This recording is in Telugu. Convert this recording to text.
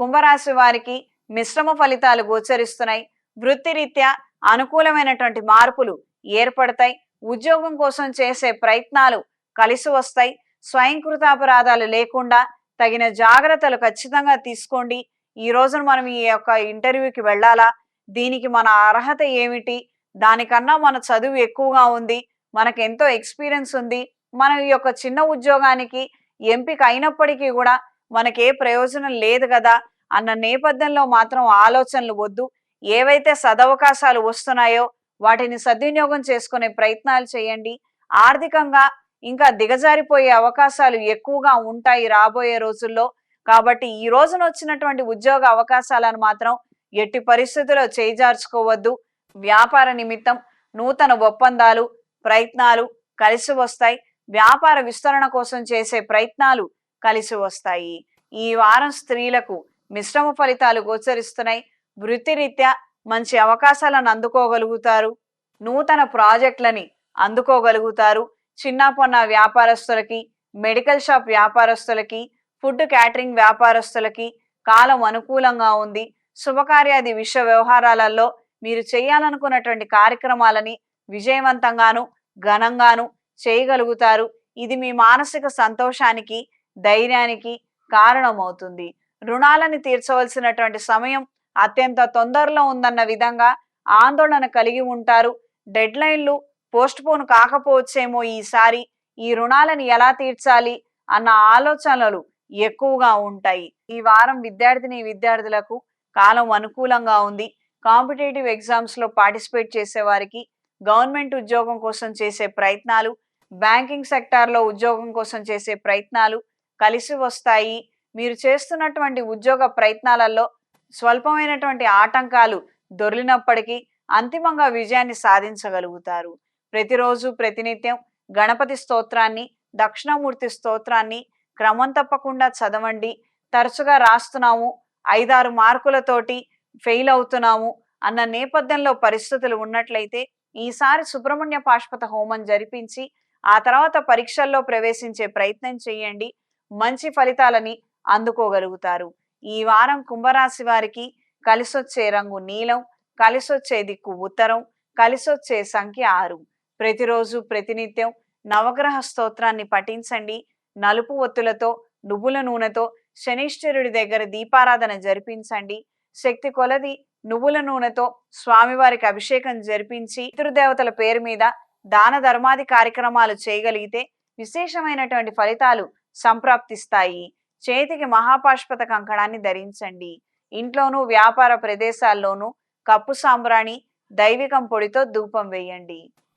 కుంభరాశి వారికి మిశ్రమ ఫలితాలు గోచరిస్తున్నాయి. వృత్తిరీత్యా అనుకూలమైనటువంటి మార్పులు ఏర్పడతాయి. ఉద్యోగం కోసం చేసే ప్రయత్నాలు కలిసి వస్తాయి. స్వయంకృతాపరాధాలు లేకుండా తగిన జాగ్రత్తలు ఖచ్చితంగా తీసుకోండి. ఈ రోజున మనం ఈ యొక్క ఇంటర్వ్యూకి వెళ్ళాలా? దీనికి మన అర్హత ఏమిటి? దానికన్నా మన చదువు ఎక్కువగా ఉంది. మనకు ఎంతో ఎక్స్పీరియన్స్ ఉంది. మనం ఈ యొక్క చిన్న ఉద్యోగానికి ఎంపిక అయినప్పటికీ కూడా మనకే ప్రయోజనం లేదు కదా. అన్న నేపథ్యంలో మాత్రం ఆలోచనలు వద్దు. ఏవైతే సదవకాశాలు వస్తున్నాయో వాటిని సద్వినియోగం చేసుకునే ప్రయత్నాలు చేయండి. ఆర్థికంగా ఇంకా దిగజారిపోయే అవకాశాలు ఎక్కువగా ఉంటాయి రాబోయే రోజుల్లో. కాబట్టి ఈ రోజున వచ్చినటువంటి ఉద్యోగ అవకాశాలను మాత్రం ఎట్టి పరిస్థితుల్లో చేజార్చుకోవద్దు. వ్యాపార నిమిత్తం నూతన ఒప్పందాలు ప్రయత్నాలు కలిసి వస్తాయి. వ్యాపార విస్తరణ కోసం చేసే ప్రయత్నాలు కలిసి వస్తాయి. ఈ వారం స్త్రీలకు మిశ్రమ ఫలితాలు గోచరిస్తున్నాయి. వృత్తిరీత్యా మంచి అవకాశాలను అందుకోగలుగుతారు. నూతన ప్రాజెక్టులని అందుకోగలుగుతారు. చిన్న పొన్న వ్యాపారస్తులకి మెడికల్ షాప్ వ్యాపారస్తులకి ఫుడ్ క్యాటరింగ్ వ్యాపారస్తులకి కాలం అనుకూలంగా ఉంది. శుభకార్యాది విశ్వ వ్యవహారాలలో మీరు చేయాలనుకున్నటువంటి కార్యక్రమాలని విజయవంతంగాను ఘనంగాను చేయగలుగుతారు. ఇది మీ మానసిక సంతోషానికి ధైర్యానికి కారణమవుతుంది. రుణాలని తీర్చవలసినటువంటి సమయం అత్యంత తొందరలో ఉందన్న విధంగా ఆందోళన కలిగి ఉంటారు. డెడ్ లైన్లు పోస్ట్ పోన్ కాకపోవచ్చేమో ఈసారి ఈ రుణాలను ఎలా తీర్చాలి అన్న ఆలోచనలు ఎక్కువగా ఉంటాయి. ఈ వారం విద్యార్థిని విద్యార్థులకు కాలం అనుకూలంగా ఉంది. కాంపిటేటివ్ ఎగ్జామ్స్లో పార్టిసిపేట్ చేసే వారికి గవర్నమెంట్ ఉద్యోగం కోసం చేసే ప్రయత్నాలు బ్యాంకింగ్ సెక్టార్లో ఉద్యోగం కోసం చేసే ప్రయత్నాలు కలిసి వస్తాయి. మీరు చేస్తున్నటువంటి ఉద్యోగ ప్రయత్నాలలో స్వల్పమైనటువంటి ఆటంకాలు దొరికినప్పటికీ అంతిమంగా విజయాన్ని సాధించగలుగుతారు. ప్రతిరోజు ప్రతినిత్యం గణపతి స్తోత్రాన్ని దక్షిణామూర్తి స్తోత్రాన్ని క్రమం తప్పకుండా చదవండి. తరచుగా రాస్తున్నాము ఐదారు మార్కులతోటి ఫెయిల్ అవుతున్నాము అన్న నేపథ్యంలో పరిస్థితులు ఉన్నట్లయితే ఈసారి సుబ్రహ్మణ్య పాష్పత హోమం జరిపించి ఆ తర్వాత పరీక్షల్లో ప్రవేశించే ప్రయత్నం చేయండి. మంచి ఫలితాలని అందుకోగలుగుతారు. ఈ వారం కుంభరాశి వారికి కలిసొచ్చే రంగు నీలం కలిసొచ్చే దిక్కు ఉత్తరం కలిసొచ్చే సంఖ్య ఆరు. ప్రతిరోజు ప్రతినిత్యం నవగ్రహ స్తోత్రాన్ని పఠించండి. నలుపు ఒత్తులతో నువ్వుల నూనెతో శనిశ్చరుడి దగ్గర దీపారాధన జరిపించండి. శక్తి కొలది నువ్వుల నూనెతో స్వామివారికి అభిషేకం జరిపించి పితృదేవతల పేరు మీద దాన ధర్మాది కార్యక్రమాలు చేయగలిగితే విశేషమైనటువంటి ఫలితాలు సంప్రాప్తిస్తాయి. చేతికి మహాపాష్పత కంకణాన్ని ధరించండి. ఇంట్లోనూ వ్యాపార ప్రదేశాల్లోనూ కప్పు సాంబ్రాణి దైవికం పొడితో ధూపం వేయండి.